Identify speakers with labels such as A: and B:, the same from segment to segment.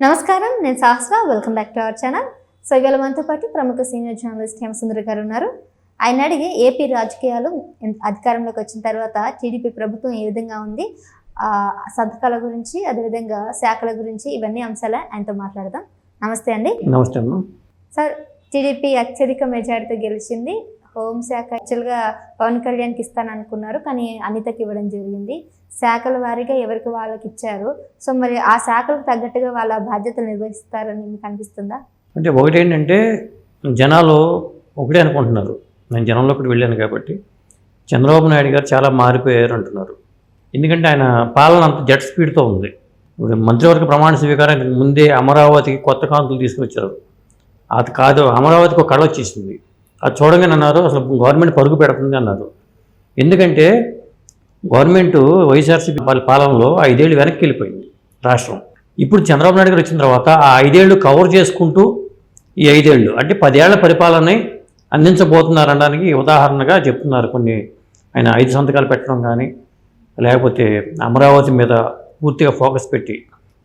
A: నమస్కారం నేను Sahasra welcome back to our channel so ఇవాళ మనతో పాటు ప్రముఖ సీనియర్ జర్నలిస్ట్ హేమసుందర్ గారు ఉన్నారు. ఆయన అడిగి ఏపీ రాజకీయాలు అధికారంలోకి వచ్చిన తర్వాత టీడీపీ ప్రభుత్వం ఏ విధంగా ఉంది ఆ, సంతకాల గురించి అదేవిధంగా శాఖల గురించి ఇవన్నీ అంశాలే ఆయనతో మాట్లాడదాం. నమస్తే అండి.
B: నమస్తే
A: సార్ టీడీపీ అత్యధిక మెజారిటీతో గెలిచింది హోంశాఖ యాక్చువల్గా పవన్ కళ్యాణ్కి ఇస్తాననుకున్నారు కానీ అనితకి ఇవ్వడం జరిగింది. శాఖల వారీగా ఎవరికి వాళ్ళకి ఇచ్చారు సో మరి ఆ శాఖలకు తగ్గట్టుగా వాళ్ళ బాధ్యతలు నిర్వహిస్తారని మీకు అనిపిస్తుందా?
B: అంటే ఒకటి ఏంటంటే జనాలు ఒకటే అనుకుంటున్నారు. నేను జనంలోకి వెళ్ళాను కాబట్టి. చంద్రబాబు నాయుడు గారు చాలా మారిపోయారు అంటున్నారు. ఎందుకంటే ఆయన పాలన అంత జెట్ స్పీడ్తో ఉంది. ఇప్పుడు మంత్రివర్గ ప్రమాణ స్వీకారానికి ముందే అమరావతికి కొత్త కాంతులు తీసుకొచ్చారు. అది కాదు అమరావతికి ఒక కళ వచ్చేసింది. అది చూడగానే అన్నారు అసలు గవర్నమెంట్ పరుగు పెడుతుంది అన్నారు. ఎందుకంటే గవర్నమెంట్ వైఎస్ఆర్సీపీ వాళ్ళ పాలనలో ఐదేళ్ళు వెనక్కి వెళ్ళిపోయింది రాష్ట్రం. ఇప్పుడు చంద్రబాబు నాయుడు గారు వచ్చిన తర్వాత ఆ ఐదేళ్ళు కవర్ చేసుకుంటూ ఈ ఐదేళ్ళు అంటే పదేళ్ళ పరిపాలనని అందించబోతున్నారు అనడానికి ఉదాహరణగా చెప్తున్నారు కొన్ని. ఆయన ఐదు సంతకాలు పెట్టడం కానీ లేకపోతే అమరావతి మీద పూర్తిగా ఫోకస్ పెట్టి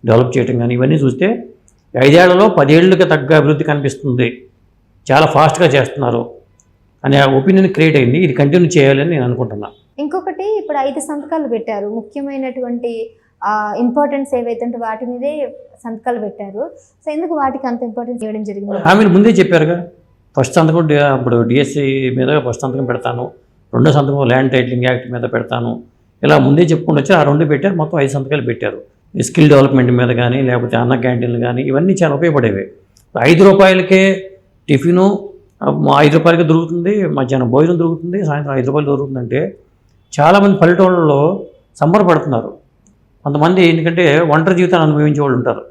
B: డెవలప్ చేయడం కానీ ఇవన్నీ చూస్తే ఐదేళ్ళలో పదేళ్ళకు తగ్గ అభివృద్ధి కనిపిస్తుంది. చాలా ఫాస్ట్గా చేస్తున్నారు అనే ఒపీనియన్ క్రియేట్ అయింది. ఇది కంటిన్యూ చేయాలని నేను అనుకుంటున్నాను
A: ఇంకొకటి ఇప్పుడు ఐదు సంతకాలు పెట్టారు. ముఖ్యమైనటువంటి ఇంపార్టెన్స్ ఏవైతే ఉంటే వాటి మీదే సంతకాలు పెట్టారు. సో ఎందుకు వాటికి అంత ఇంపార్టెన్స్ ఇవ్వడం జరిగింది?
B: ఆమె ముందే చెప్పారుగా ఫస్ట్ సంతకం ఇప్పుడు డిఎస్సి మీద ఫస్ట్ సంతకం పెడతాను. రెండో సంతకం ల్యాండ్ టైటిలింగ్ యాక్ట్ మీద పెడతాను. ఇలా ముందే చెప్పుకుంటూ వచ్చి ఆ రెండు పెట్టారు. మొత్తం ఐదు సంతకాలు పెట్టారు. స్కిల్ డెవలప్మెంట్ మీద కానీ లేకపోతే అన్న క్యాంటీన్లు కానీ ఇవన్నీ చాలా ఉపయోగపడేవి. ఐదు రూపాయలకే టిఫిను ఐదు రూపాయలకి దొరుకుతుంది మధ్యాహ్నం భోజనం దొరుకుతుంది సాయంత్రం ఐదు రూపాయలు దొరుకుతుందంటే చాలామంది పల్లెటూళ్ళలో సంబరపడుతున్నారు కొంతమంది ఎందుకంటే ఒంటరి జీవితాన్ని అనుభవించే వాళ్ళు ఉంటారు.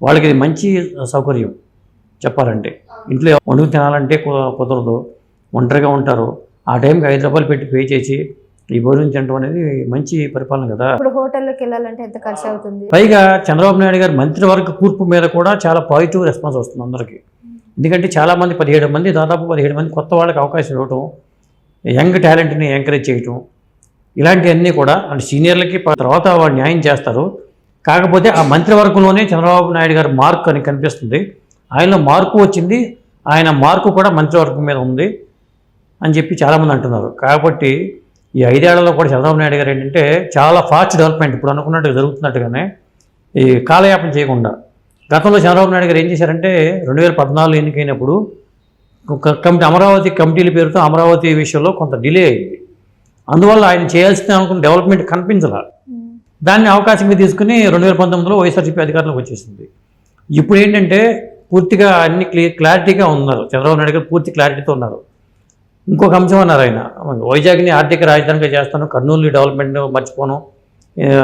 B: వాళ్ళకి ఇది మంచి సౌకర్యం చెప్పాలంటే. ఇంట్లో వండుకు తినాలంటే కుదరదు. ఒంటరిగా ఉంటారు. ఆ టైంకి ఐదు రూపాయలు పెట్టి పే చేసి ఈ భోజనం తినడం అనేది మంచి పరిపాలన కదా.
A: ఇప్పుడు హోటల్లోకి వెళ్ళాలంటే ఎంత ఖర్చు అవుతుంది
B: పైగా చంద్రబాబు నాయుడు గారి మంత్రివర్గ కూర్పు మీద కూడా చాలా పాజిటివ్ రెస్పాన్స్ వస్తుంది అందరికీ. ఎందుకంటే చాలామంది పదిహేడు మంది దాదాపు పదిహేడు మంది కొత్త వాళ్ళకి అవకాశం ఇవ్వటం యంగ్ టాలెంట్ని ఎంకరేజ్ చేయటం ఇలాంటివన్నీ కూడా అంటే సీనియర్లకి తర్వాత వాళ్ళు న్యాయం చేస్తారు. కాకపోతే ఆ మంత్రివర్గంలోనే చంద్రబాబు నాయుడు గారి మార్క్ అని కనిపిస్తుంది. ఆయనలో మార్పు వచ్చింది. ఆయన మార్కు కూడా మంత్రివర్గం మీద ఉంది అని చెప్పి చాలామంది అంటున్నారు. కాబట్టి ఈ ఐదేళ్ళలో కూడా చంద్రబాబు నాయుడు గారు ఏంటంటే చాలా ఫాస్ట్ డెవలప్మెంట్ ఇప్పుడు అనుకున్నట్టు జరుగుతున్నట్టుగానే ఈ కాలయాపన చేయకుండా గతంలో చంద్రబాబు నాయుడు గారు ఏం చేశారంటే రెండు వేల పద్నాలుగు ఎన్నికైనప్పుడు ఒక కమిటీ అమరావతి కమిటీల పేరుతో అమరావతి విషయంలో కొంత డిలే అయింది. అందువల్ల ఆయన చేయాల్సిన అనుకున్న డెవలప్మెంట్ కనిపించాల. దాన్ని అవకాశంగా తీసుకుని రెండు వేల పంతొమ్మిదిలో వైఎస్ఆర్సీపీ అధికారంలోకి వచ్చేసింది. ఇప్పుడు ఏంటంటే పూర్తిగా అన్ని క్లియర్ క్లారిటీగా ఉన్నారు. చంద్రబాబు నాయుడు గారు పూర్తి క్లారిటీతో ఉన్నారు. ఇంకొక అంశం అన్నారు ఆయన. వైజాగ్ని ఆర్థిక రాజధానిగా చేస్తాను కర్నూలు డెవలప్మెంట్ మర్చిపోను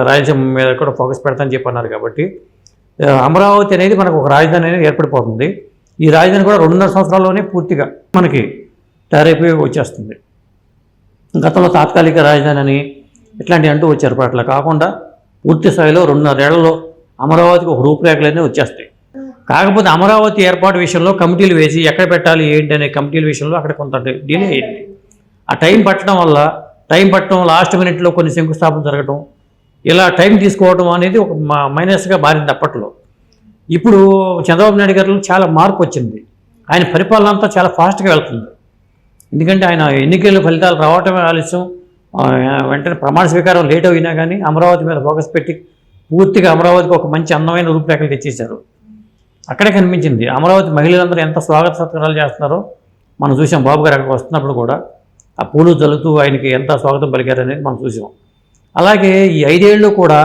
B: రాయలసీమ మీద కూడా ఫోకస్ పెడతానని చెప్పి అన్నారు కాబట్టి అమరావతి అనేది మనకు ఒక రాజధాని అనేది ఏర్పడిపోతుంది. ఈ రాజధాని కూడా రెండున్నర సంవత్సరాల్లోనే పూర్తిగా మనకి తయారైపోయి వచ్చేస్తుంది. గతంలో తాత్కాలిక రాజధాని అని ఇట్లాంటివి అంటూ వచ్చారు అట్లా కాకుండా పూర్తి స్థాయిలో రెండున్నరేళ్ళలో అమరావతికి ఒక రూపురేఖలన్నీ వచ్చేస్తాయి. కాకపోతే అమరావతి ఏర్పాటు విషయంలో కమిటీలు వేసి ఎక్కడ పెట్టాలి ఏంటి అనే కమిటీల విషయంలో అక్కడ కొంత డిలే అయింది ఆ టైం పట్టడం వల్ల టైం పట్టడం లాస్ట్ మినిట్లో కొన్ని శంకుస్థాపన జరగడం ఇలా టైం తీసుకోవడం అనేది ఒక మైనస్గా మారింది అప్పట్లో. ఇప్పుడు చంద్రబాబు నాయుడు గారిలో చాలా మార్పు వచ్చింది. ఆయన పరిపాలన అంతా చాలా ఫాస్ట్గా వెళ్తుంది. ఎందుకంటే ఆయన ఎన్నికల ఫలితాలు రావటమే ఆలస్యం. వెంటనే ప్రమాణ స్వీకారం లేట్ అయినా కానీ అమరావతి మీద ఫోకస్ పెట్టి పూర్తిగా అమరావతికి ఒక మంచి అందమైన రూపురేఖలు తెచ్చేశారు. అక్కడే కనిపించింది. అమరావతి మహిళలందరూ ఎంత స్వాగత సత్కారాలు చేస్తున్నారో మనం చూసాం. బాబు గారు అక్కడికి వస్తున్నప్పుడు కూడా ఆ పూలు జల్లుతూ ఆయనకి ఎంత స్వాగతం పలికారనేది మనం చూసాం. అలాగే ఈ ఐదేళ్ళు కూడా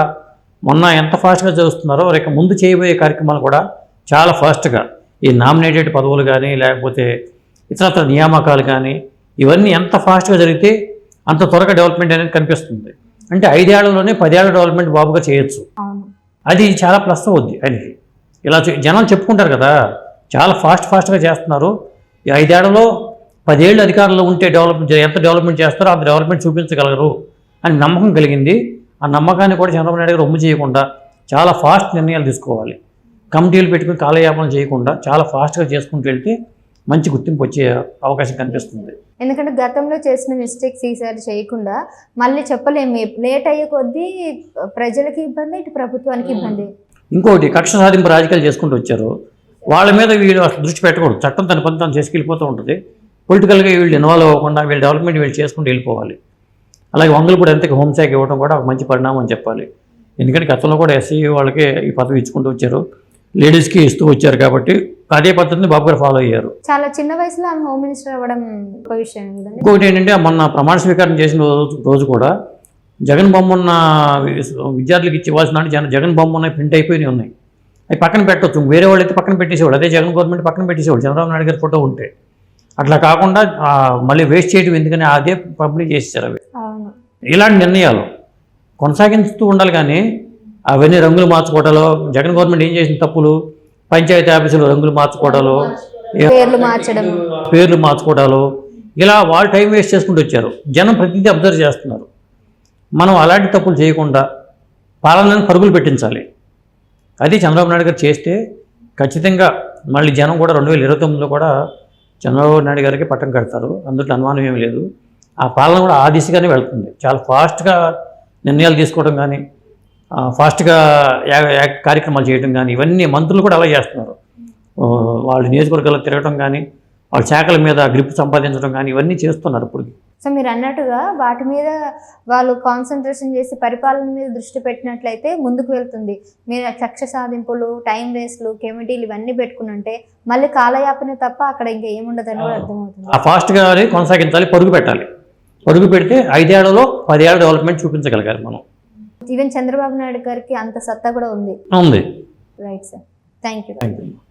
B: మొన్న ఎంత ఫాస్ట్గా చేస్తున్నారో రేక ముందు చేయబోయే కార్యక్రమాలు కూడా చాలా ఫాస్ట్గా ఈ నామినేటెడ్ పదవులు కానీ లేకపోతే ఇతరత్ర నియామకాలు కానీ ఇవన్నీ ఎంత ఫాస్ట్గా జరిగితే అంత త్వరగా డెవలప్మెంట్ అనేది కనిపిస్తుంది. అంటే ఐదేళ్ళలోనే పదేళ్ళ డెవలప్మెంట్ బాబుగా చేయొచ్చు. అది చాలా ప్లస్ అవుద్ది. ఆయనకి ఇలా జనాలు చెప్పుకుంటారు కదా చాలా ఫాస్ట్ ఫాస్ట్గా చేస్తున్నారు. ఈ ఐదేళ్ళలో పదేళ్ళు అధికారంలో ఉంటే డెవలప్మెంట్ ఎంత డెవలప్మెంట్ చేస్తారో అంత డెవలప్మెంట్ చూపించగలరు. అని నమ్మకం కలిగింది. ఆ నమ్మకాన్ని కూడా చంద్రబాబు నాయుడు గారు ఒమ్ము చేయకుండా చాలా ఫాస్ట్ నిర్ణయాలు తీసుకోవాలి. కమిటీలు పెట్టుకుని కాలయాపన చేయకుండా చాలా ఫాస్ట్గా చేసుకుంటూ వెళ్తే మంచి గుర్తింపు వచ్చే అవకాశం కనిపిస్తుంది.
A: ఎందుకంటే గతంలో చేసిన మిస్టేక్స్ ఈసారి చేయకుండా మళ్ళీ చెప్పలేము. లేట్ అయ్యే కొద్దీ ప్రజలకి ఇబ్బంది ఇటు ప్రభుత్వానికి ఇబ్బంది.
B: ఇంకోటి కక్ష సాధింపు రాజకీయాలు చేసుకుంటూ వచ్చారు. వాళ్ళ మీద వీళ్ళు అసలు దృష్టి పెట్టకూడదు. చట్టం తన పని తాను చేసుకెళ్ళిపోతూ ఉంటుంది. పొలిటికల్గా వీళ్ళు ఇన్వాల్వ్ అవ్వకుండా వీళ్ళ డెవలప్మెంట్ వీళ్ళు చేసుకుంటూ వెళ్ళిపోవాలి. అలాగే వంగలు కూడా ఎంతకి హోంశాఖ ఇవ్వడం కూడా ఒక మంచి పరిణామం అని చెప్పాలి. ఎందుకంటే గతంలో కూడా ఎస్సీ వాళ్ళకి ఈ పదవి ఇచ్చుకుంటూ వచ్చారు. లేడీస్కి ఇస్తూ వచ్చారు కాబట్టి అదే పద్ధతిని బాబు గారు ఫాలో అయ్యారు.
A: చాలా చిన్న వయసులో ఆమె హోమ్ మినిస్టర్ అవ్వడం ఒక విషయం కదండి.
B: ఇంకొకటి ఏంటంటే మొన్న ప్రమాణ స్వీకారం చేసిన రోజు రోజు కూడా జగన్ బొమ్మ ఉన్న విద్యార్థులకు ఇచ్చి ఇవ్వాల్సిన దాంట్లో జగన్ జగన్ బొమ్మ ఉన్నాయి ప్రింట్ అయిపోయినాయి ఉన్నాయి. అవి పక్కన పెట్టొచ్చు. వేరే వాళ్ళు అయితే పక్కన పెట్టేసేవాళ్ళు. అదే జగన్ గవర్నమెంట్ పక్కన పెట్టేసేవాళ్ళు. చంద్రబాబు నాయుడు గారి ఫోటో ఉంటే. అట్లా కాకుండా మళ్ళీ వేస్ట్ చేయడం ఎందుకని అదే పబ్లిక్ చేసేసారు అవి. ఇలాంటి నిర్ణయాలు కొనసాగిస్తూ ఉండాలి కానీ అవన్నీ రంగులు మార్చుకోవటాలు జగన్ గవర్నమెంట్ ఏం చేసిన తప్పులు? పంచాయతీ ఆఫీసులు రంగులు మార్చుకోవడాలు
A: పేర్లు మార్చడం.
B: పేర్లు మార్చుకోవడాలు. ఇలా వాళ్ళు టైం వేస్ట్ చేసుకుంటూ వచ్చారు. జనం ప్రతిదీ అబ్జర్వ్ చేస్తున్నారు. మనం అలాంటి తప్పులు చేయకుండా పాలనను పరుగులు పెట్టించాలి. అది చంద్రబాబు నాయుడు గారు చేస్తే ఖచ్చితంగా మళ్ళీ జనం కూడా రెండు వేల ఇరవై తొమ్మిదిలో కూడా చంద్రబాబు నాయుడు గారికి పట్టం కడతారు. అందులో అనుమానం ఏమీ లేదు. ఆ పాలన కూడా ఆ దిశగానే వెళ్తుంది. చాలా ఫాస్ట్గా నిర్ణయాలు తీసుకోవడం కానీ ఫాస్ట్గా కార్యక్రమాలు చేయడం కానీ ఇవన్నీ మంత్రులు కూడా అలా చేస్తున్నారు. వాళ్ళ నియోజకవర్గాల్లో తిరగడం కానీ వాళ్ళ శాఖల మీద గ్రిప్ సంపాదించడం కానీ ఇవన్నీ చేస్తున్నారు ఇప్పుడు
A: సో మీరు అన్నట్టుగా వాటి మీద వాళ్ళు కాన్సన్ట్రేషన్ చేసి పరిపాలన మీద దృష్టి పెట్టినట్లయితే ముందుకు వెళ్తుంది. మీరు కక్ష సాధింపులు టైం వేస్ట్లు కమిటీలు ఇవన్నీ పెట్టుకున్నంటే మళ్ళీ కాలయాపనే తప్ప అక్కడ ఇంకా ఏముండదని కూడా అర్థమవుతుంది.
B: ఆ ఫాస్ట్గా కొనసాగించాలి పరుగు పెట్టాలి. పరుగు పెడితే ఐదేళ్ళలో పదేళ్ళ డెవలప్మెంట్ చూపించగలగాలి మనం.
A: ఈవెన్ చంద్రబాబు నాయుడు గారికి అంత సత్తా కూడా ఉంది.
B: ఉంది.
A: Right sir thank you
B: thank you